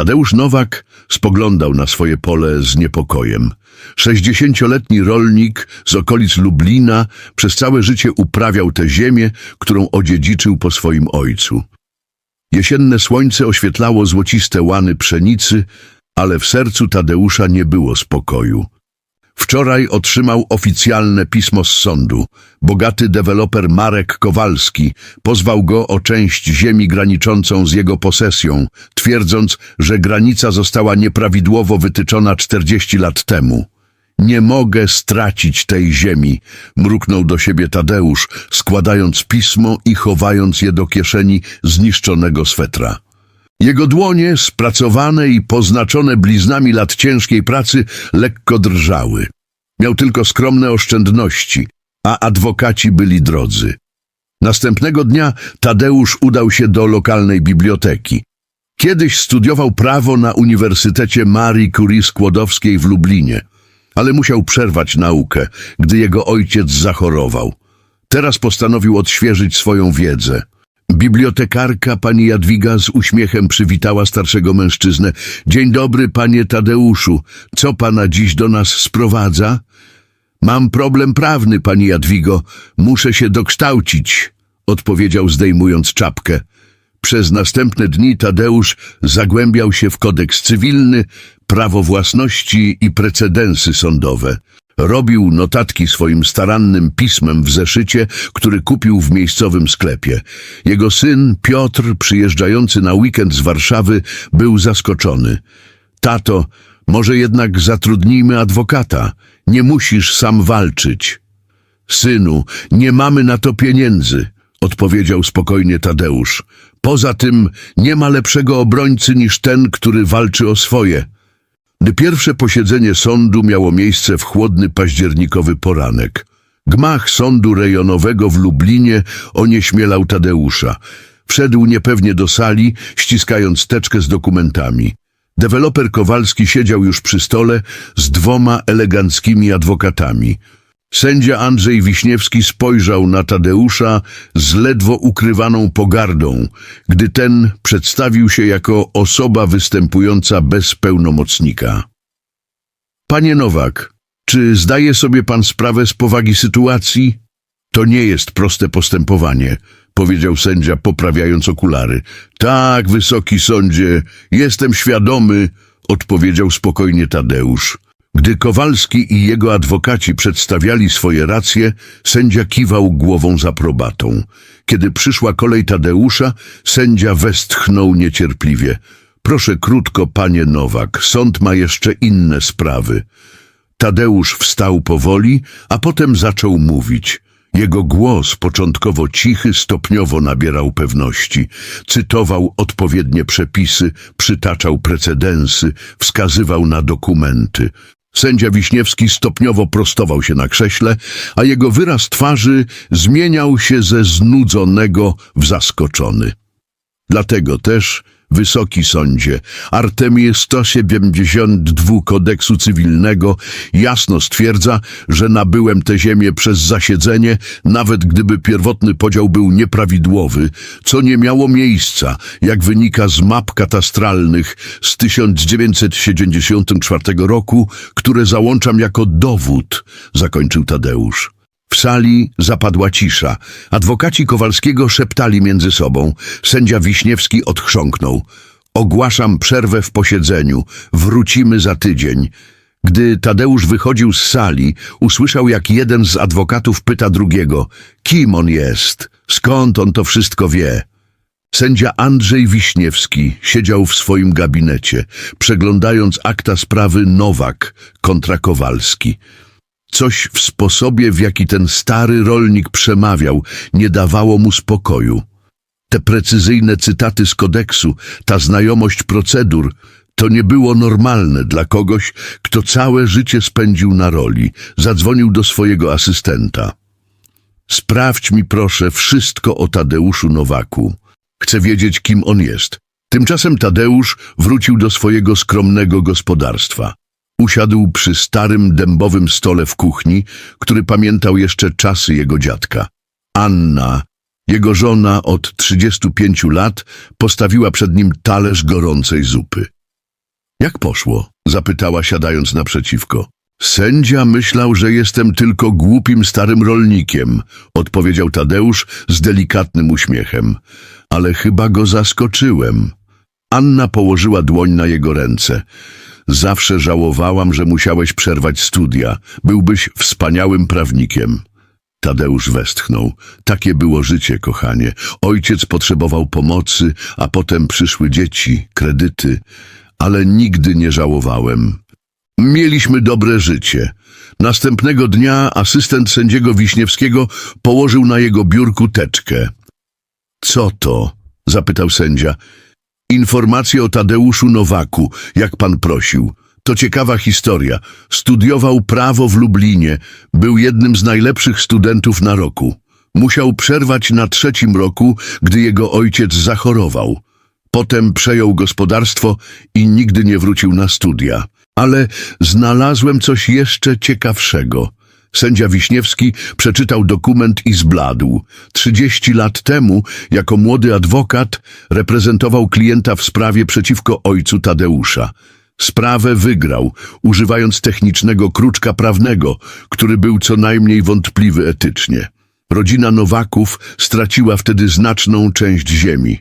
Tadeusz Nowak spoglądał na swoje pole z niepokojem. Sześćdziesięcioletni rolnik z okolic Lublina przez całe życie uprawiał tę ziemię, którą odziedziczył po swoim ojcu. Jesienne słońce oświetlało złociste łany pszenicy, ale w sercu Tadeusza nie było spokoju. Wczoraj otrzymał oficjalne pismo z sądu. Bogaty deweloper Marek Kowalski pozwał go o część ziemi graniczącą z jego posesją, twierdząc, że granica została nieprawidłowo wytyczona 40 lat temu. Nie mogę stracić tej ziemi, mruknął do siebie Tadeusz, składając pismo i chowając je do kieszeni zniszczonego swetra. Jego dłonie, spracowane i poznaczone bliznami lat ciężkiej pracy, lekko drżały. Miał tylko skromne oszczędności, a adwokaci byli drodzy. Następnego dnia Tadeusz udał się do lokalnej biblioteki. Kiedyś studiował prawo na Uniwersytecie Marii Curie Skłodowskiej w Lublinie, ale musiał przerwać naukę, gdy jego ojciec zachorował. Teraz postanowił odświeżyć swoją wiedzę. Bibliotekarka pani Jadwiga z uśmiechem przywitała starszego mężczyznę. Dzień dobry, panie Tadeuszu. Co pana dziś do nas sprowadza? Mam problem prawny, pani Jadwigo. Muszę się dokształcić, odpowiedział zdejmując czapkę. Przez następne dni Tadeusz zagłębiał się w kodeks cywilny, prawo własności i precedensy sądowe. Robił notatki swoim starannym pismem w zeszycie, który kupił w miejscowym sklepie. Jego syn Piotr, przyjeżdżający na weekend z Warszawy, był zaskoczony. Tato, może jednak zatrudnijmy adwokata. Nie musisz sam walczyć. Synu, nie mamy na to pieniędzy, odpowiedział spokojnie Tadeusz. Poza tym nie ma lepszego obrońcy niż ten, który walczy o swoje. Gdy pierwsze posiedzenie sądu miało miejsce w chłodny październikowy poranek. Gmach sądu rejonowego w Lublinie onieśmielał Tadeusza. Wszedł niepewnie do sali, ściskając teczkę z dokumentami. Deweloper Kowalski siedział już przy stole z dwoma eleganckimi adwokatami. Sędzia Andrzej Wiśniewski spojrzał na Tadeusza z ledwo ukrywaną pogardą, gdy ten przedstawił się jako osoba występująca bez pełnomocnika. Panie Nowak, czy zdaje sobie pan sprawę z powagi sytuacji? To nie jest proste postępowanie, powiedział sędzia, poprawiając okulary. Tak, wysoki sądzie, jestem świadomy, odpowiedział spokojnie Tadeusz. Gdy Kowalski i jego adwokaci przedstawiali swoje racje, sędzia kiwał głową z aprobatą. Kiedy przyszła kolej Tadeusza, sędzia westchnął niecierpliwie. Proszę krótko, panie Nowak, sąd ma jeszcze inne sprawy. Tadeusz wstał powoli, a potem zaczął mówić. Jego głos, początkowo cichy, stopniowo nabierał pewności. Cytował odpowiednie przepisy, przytaczał precedensy, wskazywał na dokumenty. Sędzia Wiśniewski stopniowo prostował się na krześle, a jego wyraz twarzy zmieniał się ze znudzonego w zaskoczony. Dlatego też, wysoki sądzie, Artemie 172 kodeksu cywilnego jasno stwierdza, że nabyłem tę ziemię przez zasiedzenie, nawet gdyby pierwotny podział był nieprawidłowy, co nie miało miejsca, jak wynika z map katastralnych z 1974 roku, które załączam jako dowód, zakończył Tadeusz. W sali zapadła cisza. Adwokaci Kowalskiego szeptali między sobą. Sędzia Wiśniewski odchrząknął. Ogłaszam przerwę w posiedzeniu. Wrócimy za tydzień. Gdy Tadeusz wychodził z sali, usłyszał jak jeden z adwokatów pyta drugiego. Kim on jest? Skąd on to wszystko wie? Sędzia Andrzej Wiśniewski siedział w swoim gabinecie, przeglądając akta sprawy Nowak kontra Kowalski. Coś w sposobie, w jaki ten stary rolnik przemawiał, nie dawało mu spokoju. Te precyzyjne cytaty z kodeksu, ta znajomość procedur, to nie było normalne dla kogoś, kto całe życie spędził na roli. Zadzwonił do swojego asystenta. Sprawdź mi proszę wszystko o Tadeuszu Nowaku. Chcę wiedzieć, kim on jest. Tymczasem Tadeusz wrócił do swojego skromnego gospodarstwa. Usiadł przy starym dębowym stole w kuchni, który pamiętał jeszcze czasy jego dziadka. Anna, jego żona od 35 lat, postawiła przed nim talerz gorącej zupy. Jak poszło? Zapytała siadając naprzeciwko. Sędzia myślał, że jestem tylko głupim starym rolnikiem, odpowiedział Tadeusz z delikatnym uśmiechem. Ale chyba go zaskoczyłem. Anna położyła dłoń na jego ręce. Zawsze żałowałam, że musiałeś przerwać studia. Byłbyś wspaniałym prawnikiem. Tadeusz westchnął. Takie było życie, kochanie. Ojciec potrzebował pomocy, a potem przyszły dzieci, kredyty. Ale nigdy nie żałowałem. Mieliśmy dobre życie. Następnego dnia asystent sędziego Wiśniewskiego położył na jego biurku teczkę. Co to? zapytał sędzia. Informacje o Tadeuszu Nowaku, jak pan prosił. To ciekawa historia. Studiował prawo w Lublinie. Był jednym z najlepszych studentów na roku. Musiał przerwać na trzecim roku, gdy jego ojciec zachorował. Potem przejął gospodarstwo i nigdy nie wrócił na studia. Ale znalazłem coś jeszcze ciekawszego. Sędzia Wiśniewski przeczytał dokument i zbladł. Trzydzieści lat temu, jako młody adwokat, reprezentował klienta w sprawie przeciwko ojcu Tadeusza. Sprawę wygrał, używając technicznego kruczka prawnego, który był co najmniej wątpliwy etycznie. Rodzina Nowaków straciła wtedy znaczną część ziemi.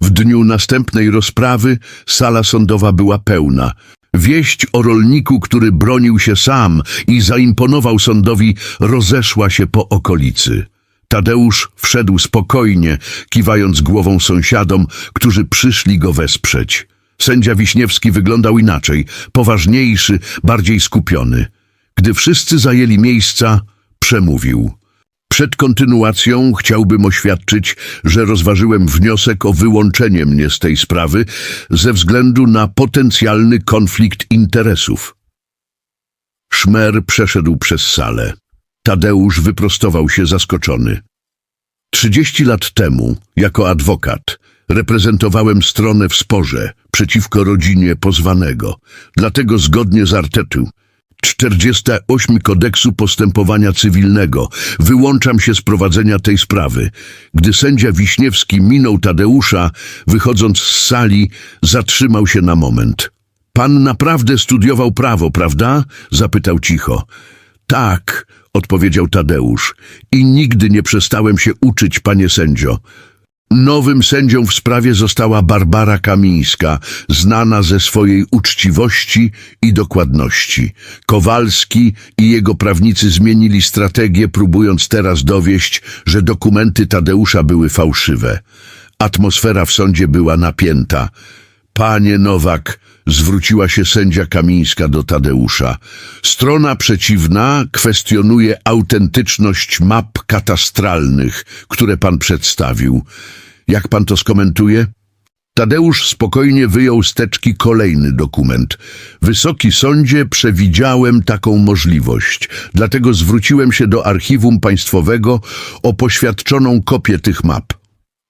W dniu następnej rozprawy sala sądowa była pełna. Wieść o rolniku, który bronił się sam i zaimponował sądowi, rozeszła się po okolicy. Tadeusz wszedł spokojnie, kiwając głową sąsiadom, którzy przyszli go wesprzeć. Sędzia Wiśniewski wyglądał inaczej, poważniejszy, bardziej skupiony. Gdy wszyscy zajęli miejsca, przemówił. Przed kontynuacją chciałbym oświadczyć, że rozważyłem wniosek o wyłączenie mnie z tej sprawy ze względu na potencjalny konflikt interesów. Szmer przeszedł przez salę. Tadeusz wyprostował się zaskoczony. Trzydzieści lat temu, jako adwokat, reprezentowałem stronę w sporze przeciwko rodzinie pozwanego. Dlatego zgodnie z artykuł 48 kodeksu postępowania cywilnego wyłączam się z prowadzenia tej sprawy. Gdy sędzia Wiśniewski minął Tadeusza, wychodząc z sali, zatrzymał się na moment. Pan naprawdę studiował prawo, prawda? zapytał cicho. Tak, odpowiedział Tadeusz. I nigdy nie przestałem się uczyć, panie sędzio. Nowym sędzią w sprawie została Barbara Kamińska, znana ze swojej uczciwości i dokładności. Kowalski i jego prawnicy zmienili strategię, próbując teraz dowieść, że dokumenty Tadeusza były fałszywe. Atmosfera w sądzie była napięta. Panie Nowak, zwróciła się sędzia Kamińska do Tadeusza. Strona przeciwna kwestionuje autentyczność map katastralnych, które pan przedstawił. Jak pan to skomentuje? Tadeusz spokojnie wyjął z teczki kolejny dokument. Wysoki sądzie, przewidziałem taką możliwość, dlatego zwróciłem się do archiwum państwowego o poświadczoną kopię tych map.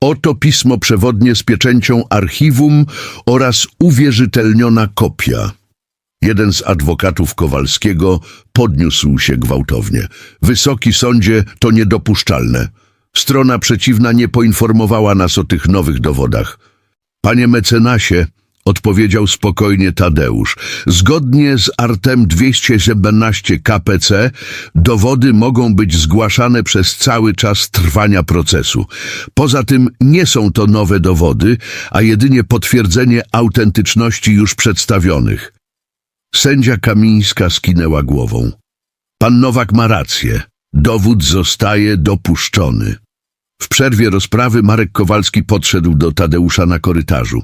Oto pismo przewodnie z pieczęcią archiwum oraz uwierzytelniona kopia. Jeden z adwokatów Kowalskiego podniósł się gwałtownie. Wysoki sądzie, to niedopuszczalne. Strona przeciwna nie poinformowała nas o tych nowych dowodach. Panie mecenasie, odpowiedział spokojnie Tadeusz, zgodnie z artem 217 KPC dowody mogą być zgłaszane przez cały czas trwania procesu. Poza tym nie są to nowe dowody, a jedynie potwierdzenie autentyczności już przedstawionych. Sędzia Kamińska skinęła głową. Pan Nowak ma rację. Dowód zostaje dopuszczony. W przerwie rozprawy Marek Kowalski podszedł do Tadeusza na korytarzu.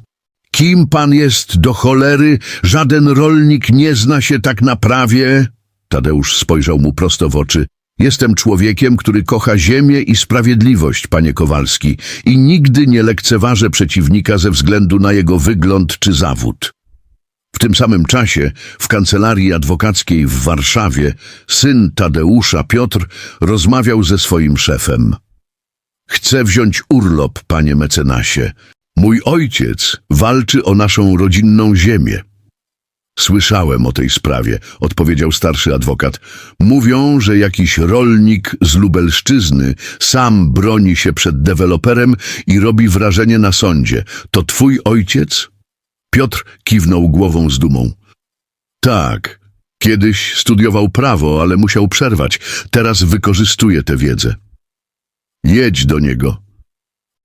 Kim pan jest do cholery? Żaden rolnik nie zna się tak na prawie. Tadeusz spojrzał mu prosto w oczy. Jestem człowiekiem, który kocha ziemię i sprawiedliwość, panie Kowalski, i nigdy nie lekceważę przeciwnika ze względu na jego wygląd czy zawód. W tym samym czasie w kancelarii adwokackiej w Warszawie syn Tadeusza, Piotr, rozmawiał ze swoim szefem. Chcę wziąć urlop, panie mecenasie. Mój ojciec walczy o naszą rodzinną ziemię. Słyszałem o tej sprawie, odpowiedział starszy adwokat. Mówią, że jakiś rolnik z Lubelszczyzny sam broni się przed deweloperem i robi wrażenie na sądzie. To twój ojciec? Piotr kiwnął głową z dumą. Tak, kiedyś studiował prawo, ale musiał przerwać. Teraz wykorzystuje tę wiedzę. Jedź do niego.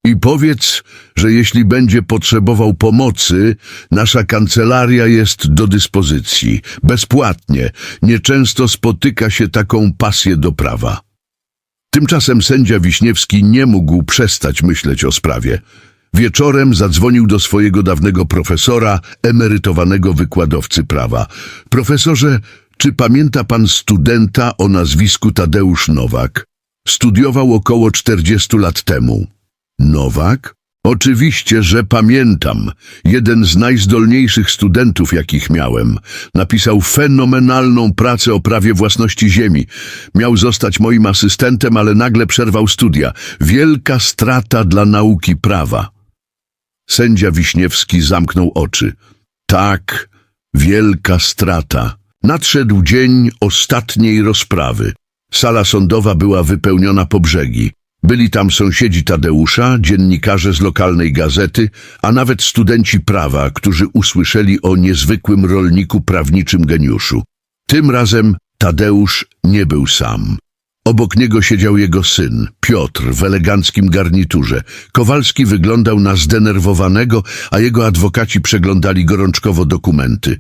I powiedz, że jeśli będzie potrzebował pomocy, nasza kancelaria jest do dyspozycji. Bezpłatnie. Nieczęsto spotyka się taką pasję do prawa. Tymczasem sędzia Wiśniewski nie mógł przestać myśleć o sprawie. Wieczorem zadzwonił do swojego dawnego profesora, emerytowanego wykładowcy prawa. Profesorze, czy pamięta pan studenta o nazwisku Tadeusz Nowak? Studiował około 40 lat temu. Nowak? Oczywiście, że pamiętam. Jeden z najzdolniejszych studentów, jakich miałem. Napisał fenomenalną pracę o prawie własności ziemi. Miał zostać moim asystentem, ale nagle przerwał studia. Wielka strata dla nauki prawa. Sędzia Wiśniewski zamknął oczy. Tak, wielka strata. Nadszedł dzień ostatniej rozprawy. Sala sądowa była wypełniona po brzegi. Byli tam sąsiedzi Tadeusza, dziennikarze z lokalnej gazety, a nawet studenci prawa, którzy usłyszeli o niezwykłym rolniku prawniczym geniuszu. Tym razem Tadeusz nie był sam. Obok niego siedział jego syn, Piotr, w eleganckim garniturze. Kowalski wyglądał na zdenerwowanego, a jego adwokaci przeglądali gorączkowo dokumenty.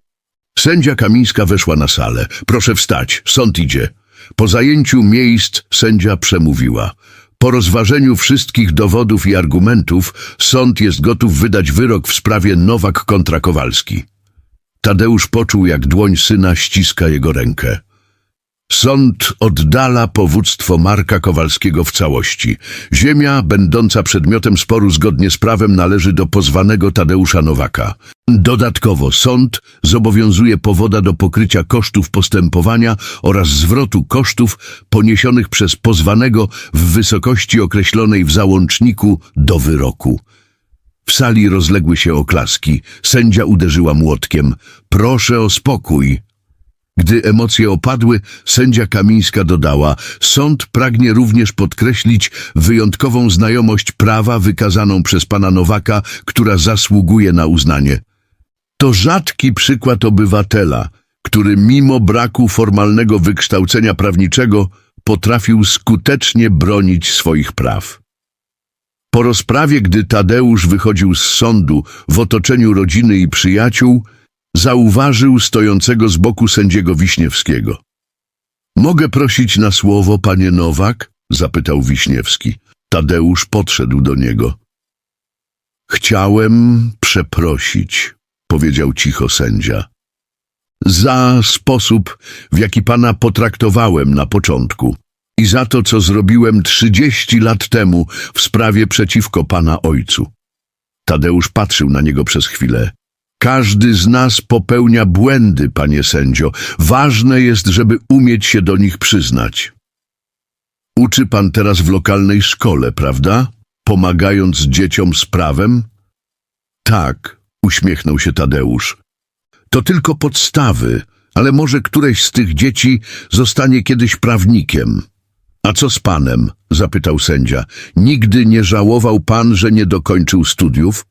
Sędzia Kamińska weszła na salę. Proszę wstać, sąd idzie. Po zajęciu miejsc sędzia przemówiła. Po rozważeniu wszystkich dowodów i argumentów sąd jest gotów wydać wyrok w sprawie Nowak kontra Kowalski. Tadeusz poczuł, jak dłoń syna ściska jego rękę. Sąd oddala powództwo Marka Kowalskiego w całości. Ziemia, będąca przedmiotem sporu zgodnie z prawem, należy do pozwanego Tadeusza Nowaka. Dodatkowo sąd zobowiązuje powoda do pokrycia kosztów postępowania oraz zwrotu kosztów poniesionych przez pozwanego w wysokości określonej w załączniku do wyroku. W sali rozległy się oklaski. Sędzia uderzyła młotkiem. Proszę o spokój. Gdy emocje opadły, sędzia Kamińska dodała, sąd pragnie również podkreślić wyjątkową znajomość prawa wykazaną przez pana Nowaka, która zasługuje na uznanie. To rzadki przykład obywatela, który mimo braku formalnego wykształcenia prawniczego potrafił skutecznie bronić swoich praw. Po rozprawie, gdy Tadeusz wychodził z sądu w otoczeniu rodziny i przyjaciół, zauważył stojącego z boku sędziego Wiśniewskiego. Mogę prosić na słowo, panie Nowak? zapytał Wiśniewski. Tadeusz podszedł do niego. Chciałem przeprosić, powiedział cicho sędzia. Za sposób, w jaki pana potraktowałem na początku i za to, co zrobiłem trzydzieści lat temu w sprawie przeciwko pana ojcu. Tadeusz patrzył na niego przez chwilę. Każdy z nas popełnia błędy, panie sędzio. Ważne jest, żeby umieć się do nich przyznać. Uczy pan teraz w lokalnej szkole, prawda? Pomagając dzieciom z prawem? Tak, uśmiechnął się Tadeusz. To tylko podstawy, ale może któreś z tych dzieci zostanie kiedyś prawnikiem. A co z panem? zapytał sędzia. Nigdy nie żałował pan, że nie dokończył studiów?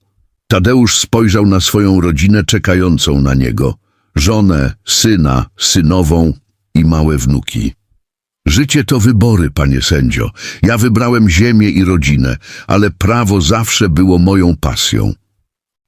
Tadeusz spojrzał na swoją rodzinę czekającą na niego. Żonę, syna, synową i małe wnuki. Życie to wybory, panie sędzio. Ja wybrałem ziemię i rodzinę, ale prawo zawsze było moją pasją.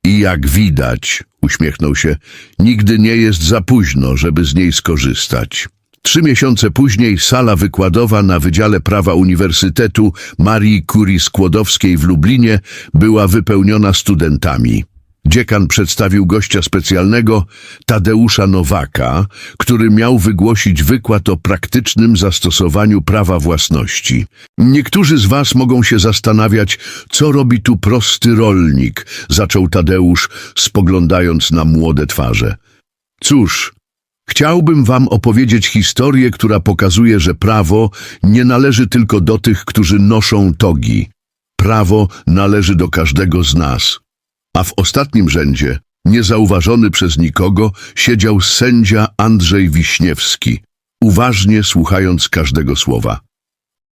I jak widać, uśmiechnął się, nigdy nie jest za późno, żeby z niej skorzystać. Trzy miesiące później sala wykładowa na Wydziale Prawa Uniwersytetu Marii Curie Skłodowskiej w Lublinie była wypełniona studentami. Dziekan przedstawił gościa specjalnego, Tadeusza Nowaka, który miał wygłosić wykład o praktycznym zastosowaniu prawa własności. Niektórzy z was mogą się zastanawiać, co robi tu prosty rolnik, zaczął Tadeusz, spoglądając na młode twarze. Cóż, Chciałbym wam opowiedzieć historię, która pokazuje, że prawo nie należy tylko do tych, którzy noszą togi. Prawo należy do każdego z nas. A w ostatnim rzędzie, niezauważony przez nikogo, siedział sędzia Andrzej Wiśniewski, uważnie słuchając każdego słowa.